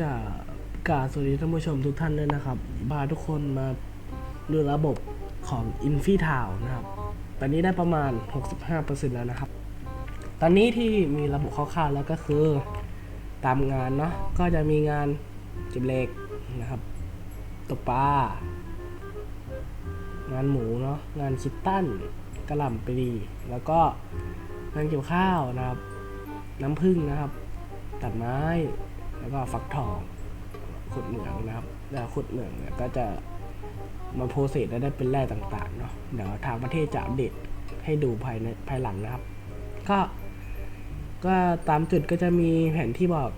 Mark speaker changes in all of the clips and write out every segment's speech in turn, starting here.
Speaker 1: กากาสวัสดีท่านผู้ชมทุกท่านด้วยนะครับพาทุกคนมาดูระบบของ i n f i t o w n นะครับ ตอนนี้ได้ประมาณ 65%แล้วนะครับ ตอนนี้ที่มีระบบคร่าวๆแล้วก็คือตามงานเนาะ ก็จะมีงานเก็บเหล็กนะครับ ตกปลา งานหมูเนาะ งานคิตตันกระหล่ำปลีแล้วก็งานเกี่ยวข้าวนะครับ น้ำผึ้งนะครับ ตัดไม้ แล้วก็ฟักทองขุดเหมืองนะครับแล้วขุดเหมืองเนี่ยก็จะมาโพสเซสและได้เป็นแร่ต่างๆเนาะเดี๋ยวทางประเทศจะอัปเดตให้ดูภายในภายหลังนะครับ ก็ก็ตามจุดก็จะมีแผนที่บอก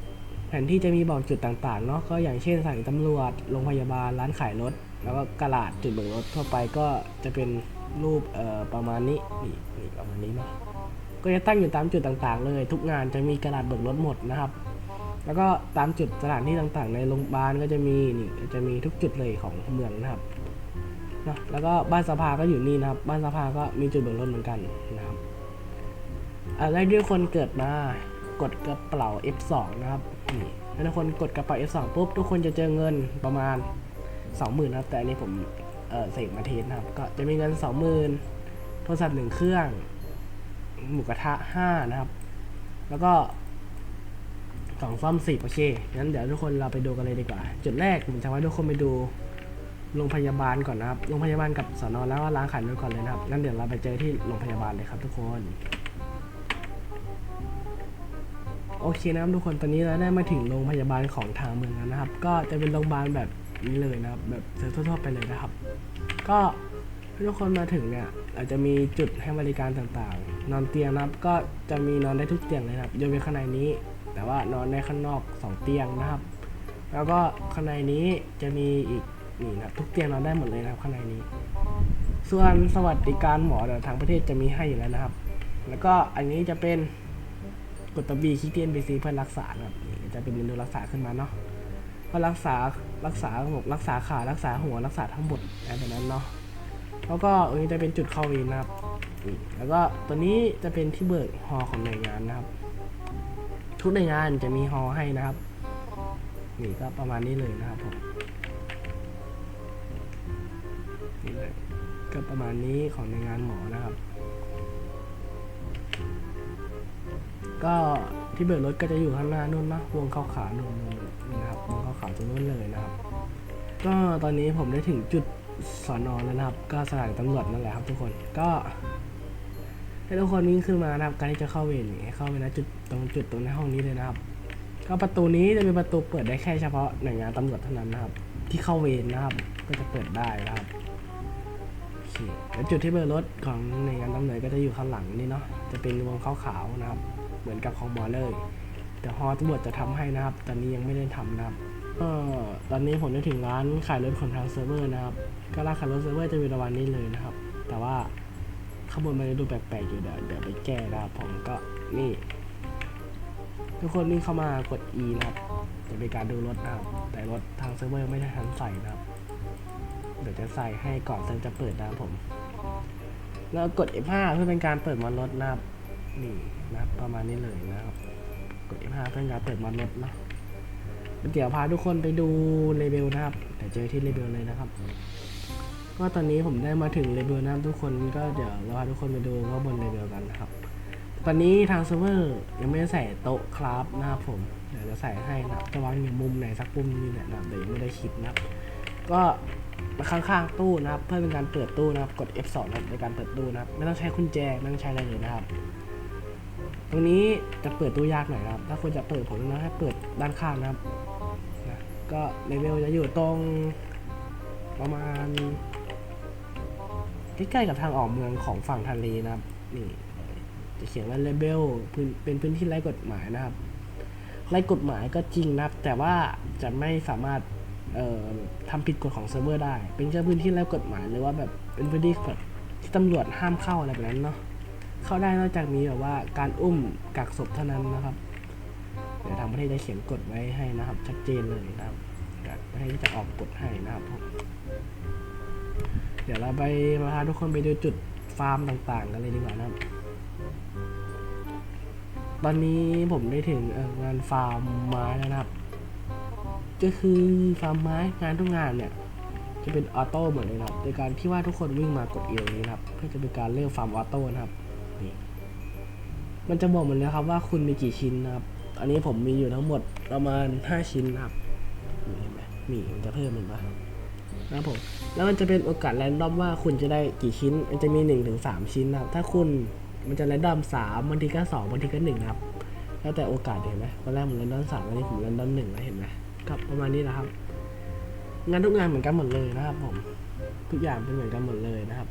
Speaker 1: แผนที่จะมีบอกจุดต่างๆเนาะก็อย่างเช่นสถานีตำรวจโรงพยาบาลร้านขายรถ แล้วก็กระดาษจุดเบิกรถทั่วไปก็จะเป็นรูปเอ่อประมาณนี้นี่นี่ประมาณนี้เนาะก็จะตั้งอยู่ตามจุดต่างๆ เลย ทุกงานจะมีกระดาษเบิกรถหมดนะครับ แล้วก็ตามจุดสถานที่ต่างๆ ในโรงพยาบาลก็จะมีนี่จะมีทุกจุดเลยของเมืองนะครับนะแล้วก็บ้านสภาก็อยู่นี่นะครับ บ้านสภาก็มีจุดเบิกรถเหมือนกันนะครับอะไรด้วยคนเกิดมากดกระเป๋า F2 นะครับนี่ถ้าทุกคนกดกระเป๋า F2 ปุ๊บทุกคนจะเจอเงินประมาณ 20,000นะครับแต่อันนี้ผมเออเสกมาเทสนะครับ ก็จะมีเงิน 20,000โทรศัพท์หนึ่งเครื่อง หมูกระทะห้านะครับ แล้วก็ กล่องซ่อมสิบโอเค งั้นเดี๋ยวทุกคนเราไปดูกันเลยดีกว่า จุดแรกผมจะให้ทุกคนไปดูโรงพยาบาลก่อนนะครับ โรงพยาบาลกับสอนอแล้วก็ร้านขายรถก่อนเลยนะครับ งั้นเดี๋ยวเราไปเจอที่โรงพยาบาลเลยครับทุกคน โอเคนะครับทุกคน ตอนนี้เราได้มาถึงโรงพยาบาลของทางเมืองแล้วนะครับ ก็จะเป็นโรงพยาบาลแบบนี้เลยนะครับ แบบทั่วๆไปเลยนะครับ ก็ทุกคนมาถึงเนี่ยอาจจะมีจุดให้บริการต่างๆ นอนเตียงนะครับ ก็จะมีนอนได้ทุกเตียงเลยนะครับยกเว้นข้างในนี้ แต่ว่านอนได้ข้างนอก 2 เตียงนะครับ แล้วก็ข้างในนี้จะมีอีกนี่นะทุกเตียงนอนได้หมดเลยนะครับข้างในนี้ ส่วนสวัสดิการหมอทางประเทศจะมีให้อยู่แล้วนะครับ แล้วก็อันนี้จะเป็นกดตัวบีคิดเตียนบีซีเพื่อรักษาครับนี่จะเป็นเมนูรักษาขึ้นมาเนาะก็รักษารักษาระบบรักษาขารักษาหัวรักษาทั้งหมดอะไรแบบนั้นเนาะแล้วก็อันนี้จะเป็นจุดเข้าเวรนะครับ แล้วก็ตัวนี้จะเป็นที่เบิกฮอของหน่วยงานนะครับ ทุกหน่วยงานจะมีฮอให้นะครับ นี่ก็ประมาณนี้เลยนะครับผมนี่เลยก็ประมาณนี้ของหน่วยงานหมอนะครับ ก็ที่เบิกรถก็จะอยู่ข้างหน้านู่นนะวงเข้าขานู่นนู่นนนะครับวงเข้าขาตรงนู้นเลยนะครับ ก็ตอนนี้ผมได้ถึงจุดสอนอแล้วนะครับ ก็สถานีตำรวจนั่นแหละครับทุกคนก็ ให้ทุกคนวิ่งขึ้นมานะครับการที่จะเข้าเวรนี่เข้าไปนะจุดตรงจุดตรงในห้องนี้เลยนะครับ ก็ประตูนี้จะเป็นประตูเปิดได้แค่เฉพาะหน่วยงานตำรวจเท่านั้นนะครับ ที่เข้าเวรนะครับ ก็จะเปิดได้นะครับโอเคแล้วจุดที่เบอร์รถของหน่วยงานตำรวจก็จะอยู่ข้างหลังนี่เนาะจะเป็นวงขาวๆนะครับ เหมือนกับของหมอเลย แต่ฮอตำรวจจะทำให้นะครับ ตอนนี้ยังไม่ได้ทำนะครับก็ตอนนี้ผมได้ถึงร้านขายรถของทางเซิร์ฟเวอร์นะครับ ก็รานขารถเซิร์ฟเวอร์จะมีประมาณนี้เลยนะครับ แต่ว่า ข้างบนมันจะดูแปลกๆอยู่เดี๋ยวเดี๋ยวไปแก้นะครับผมก็นี่ทุกคนนี่เข้ามากด E นะครับจะเป็นการดูรถนะครับ แต่รถทางเซิร์ฟเวอร์ไม่ได้ทันใส่นะครับ เดี๋ยวจะใส่ให้ก่อนเซิร์ฟจะเปิดนะครับผม แล้วกด F5 เพื่อเป็นการเปิดมอนรถนะครับนี่นับประมาณนี้เลยนะครับ กด F5 เพื่อเป็นการเปิดมอนรถเนาะเดี๋ยวพาทุกคนไปดูเลเบลนะครับเดี๋ยวเจอที่เลเบลเลยนะครับ ก็ตอนนี้ผมได้มาถึงเลเบลนะครับทุกคนก็เดี๋ยวเราพาทุกคนไปดูว่าบนเลเบลกันนะครับ ตอนนี้ทางเซิร์ฟเวอร์ยังไม่ได้ใส่โต๊ะคราฟนะครับผมเดี๋ยวจะใส่ให้นะครับจะวางอยู่มุมไหนสักมุมนี่แหละนะครับเดี๋ยวยังไม่ได้คิดนะครับ ก็ข้างๆตู้นะครับ เพื่อเป็นการเปิดตู้นะครับกด F2 นะในการเปิดตู้นะครับ ไม่ต้องใช้กุญแจไม่ต้องใช้อะไรเลยนะครับ ตรงนี้จะเปิดตู้ยากหน่อยนะครับ ถ้าคุณจะเปิดผมแนะนำให้เปิดด้านข้างนะครับนะก็เลเวลจะอยู่ตรงประมาณ ใกล้ๆกับทางออกเมืองของฝั่งทะเลนะครับ นี่จะเขียนว่าเลเบลเป็นพื้นที่ไร้กฎหมายนะครับไร้กฎหมายก็จริงนะครับ แต่ว่าจะไม่สามารถเอ่อทำผิดกฎของเซิร์ฟเวอร์ได้ เป็นแค่พื้นที่ไร้กฎหมายหรือว่าแบบเป็นพื้นที่แบบที่ตำรวจห้ามเข้าอะไรแบบนั้นเนาะเข้าได้นอกจากมีแบบว่าการอุ้มกักศพเท่านั้นนะครับเดี๋ยวทางประเทศจะเขียนกฎไว้ให้นะครับ ชัดเจนเลยนะครับเดี๋ยวประเทศจะออกกฎให้นะครับผม เดี๋ยวเราไปพาทุกคนไปดูจุดฟาร์มต่างๆ กันเลยดีกว่านะครับ ตอนนี้ผมได้ถึงงานฟาร์มไม้แล้วนะครับ ก็คือฟาร์มไม้งานทุกงานเนี่ยจะเป็นออโต้หมดเลยนะครับ โดยการที่ว่าทุกคนวิ่งมากดเอวนี้นะครับ เพื่อจะเป็นการเลือกฟาร์มออโต้นะครับนี่มันจะบอกหมดเลยครับว่าคุณมีกี่ชิ้นนะครับ อันนี้ผมมีอยู่ทั้งหมดประมาณ 5 ชิ้นนะครับนี่เห็นไหมนี่มันจะเพิ่มเห็นปะ นะครับผมแล้วมันจะเป็นโอกาสแรนดอมว่าคุณจะได้กี่ชิ้น มันจะมี1นถึงสชิ้นนะครับถ้าคุณมันจะแรนดอมสามบางทีก็สองบางทีก็หนึ่งนะครับแล้วแต่โอกาสเห็นไหมตอนแรกผมแรนดอมสามตอนนี้ผมแรนดอมหนึ่งแล้วเห็นไหมกับประมาณนี้นะครับ งานทุกงานเหมือนกันหมดเลยนะครับผมทุกอย่างเป็นเหมือนกันหมดเลยนะครับ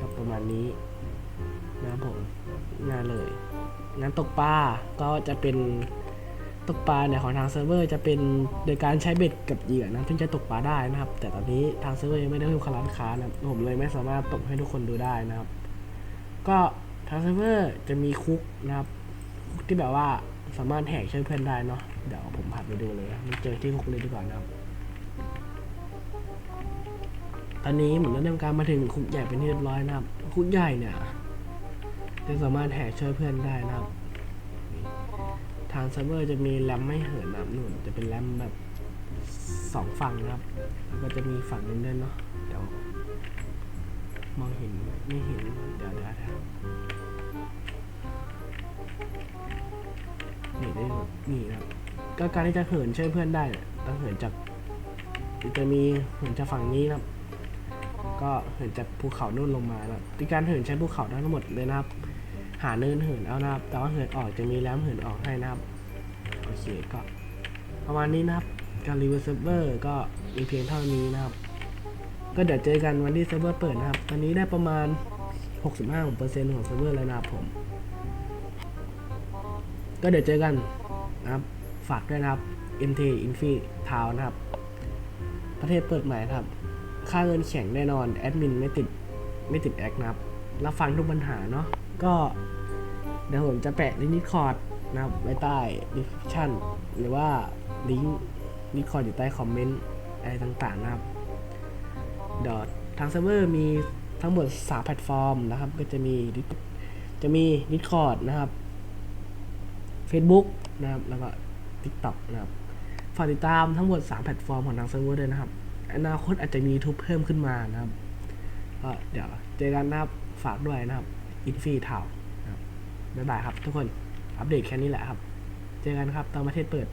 Speaker 1: กับประมาณนี้นะครับผมงานเลย งานตกปลาก็จะเป็น ตกปลาเนี่ยของทางเซิร์ฟเวอร์จะเป็นโดยการใช้เบ็ดกับเหยื่อนะถึงจะตกปลาได้นะครับ แต่ตอนนี้ทางเซิร์ฟเวอร์ยังไม่ได้เพิ่มคาร้านค้านะผมเลยไม่สามารถตกให้ทุกคนดูได้นะครับ ก็ทางเซิร์ฟเวอร์จะมีคุกนะครับคุกที่แบบว่าสามารถแหกช่วยเพื่อนได้เนาะเดี๋ยวผมพาไปดูเลยมันเจอที่คุกเลยดีกว่านะครับตอนนี้เหมือนเราได้การมาถึงคุกใหญ่เป็นที่เรียบร้อยนะครับคุกใหญ่เนี่ยจะสามารถแหกช่วยเพื่อนได้นะครับ ทางเซิร์ฟเวอร์จะมีแรมไม่เหินนะครับหนุนจะเป็นแรมแบบสองฝั่งนะครับ แล้วก็จะมีฝั่งนึงด้วยเนาะเดี๋ยวมองเห็นไม่เห็นเดี๋ยวเดี๋ยวเดี๋ยวนี่ได้นี่นะครับก็การที่จะเหินช่วยเพื่อนได้ต้องเหินจากจะมีเหินจากฝั่งนี้นะครับ ก็เหินจากภูเขานู่นลงมานะครับเป็นการเหินใช้ภูเขาทั้งหมดเลยนะครับ หาเนินเหินเอานะครับ แต่ว่าเหินออกจะมีแรมเหินออกให้นะครับ โอเคก็ประมาณนี้นะครับ การรีวิวเซิร์ฟเวอร์ก็มีเพียงเท่านี้นะครับ ก็เดี๋ยวเจอกันวันที่เซิร์ฟเวอร์เปิดนะครับ ตอนนี้ได้ประมาณ 65%ของเซิร์ฟเวอร์แล้วนะครับผม ก็เดี๋ยวเจอกันนะครับ ฝากด้วยนะครับ MT Infi Town นะครับ ประเทศเปิดใหม่ครับ ค่าเงินแข็งแน่นอน แอดมินไม่ติดไม่ติดแอคนะครับ รับฟังทุกปัญหาเนาะ ก็เดี๋ยวผมจะแปะลิงก์นิคอร์ดนะครับไว้ใต้ description หรือว่าลิงก์นิคอร์ดอยู่ใต้คอมเมนต์อะไรต่างๆนะครับเดี๋ยวทางเซิร์ฟเวอร์มีทั้งหมด3แพลตฟอร์มนะครับ ก็จะมีจะมี Discord นะครับ Facebook นะครับ แล้วก็ TikTok นะครับ ฝากติดตามทั้งหมด 3 แพลตฟอร์มของทางเซิร์ฟเวอร์ด้วยนะครับ อนาคตอาจจะมี YouTube เพิ่มขึ้นมานะครับ ก็เดี๋ยวเจอกันนะครับ ฝากด้วยนะครับ อินฟีทาวบ๊ายบายครับทุกคน อัปเดตแค่นี้แหละครับ เจอกันครับตอนประเทศเปิด